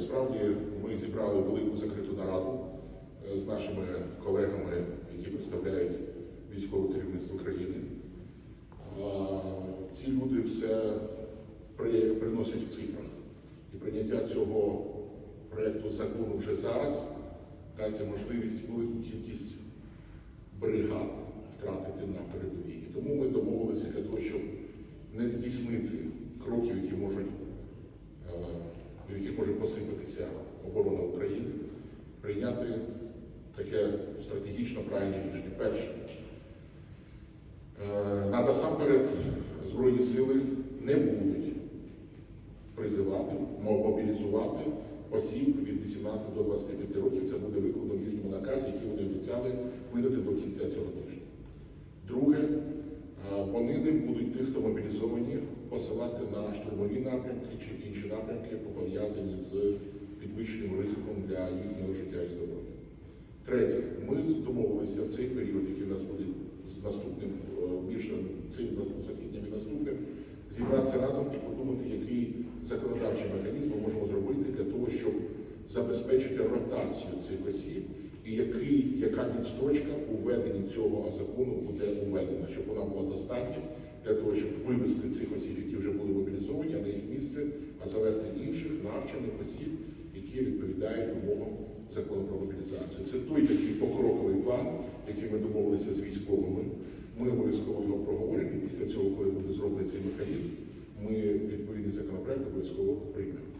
Справді ми зібрали велику закриту нараду е, з нашими колегами, які представляють військове керівництво країни. Ці люди все приносять в цифрах. І прийняття цього проєкту закону вже зараз дасть можливість велику кількість бригад втратити на передовій. І Тому ми домовилися для того, щоб не здійснити кроків, які можуть посипатися оборона України, прийняти таке стратегічно правильне рішення. Перше, е, насамперед Збройні сили не будуть призивати, мобілізувати осіб від 18 до 25 років. Це буде викладено в їхньому наказі, який вони обіцяли видати до кінця цього тижня. Друге, е, вони не будуть тих, хто мобілізовані, посилати на штурмові напрямки чи інші напрямки, пов'язані з підвищеним ризиком для їхнього життя і здоров'я. Третє, ми домовилися в цей період, який у нас буде з наступним е, між цим засіданням і наступним, зібратися разом і подумати, який законодавчий механізм ми можемо зробити для того, щоб забезпечити ротацію цих осіб, і який, яка відстрочка у цього закону буде уведена, щоб вона була достатня для того, щоб вивести цих осіб, які вже були мобілізовані, а на їх місце, а завести які відповідають вимогам закону про мобілізацію. Це той такий покроковий план, який ми домовилися з військовими. Ми обов'язково його проговоримо. і Після цього, коли буде зроблений цей механізм, ми відповідний законопроект обов'язково приймемо.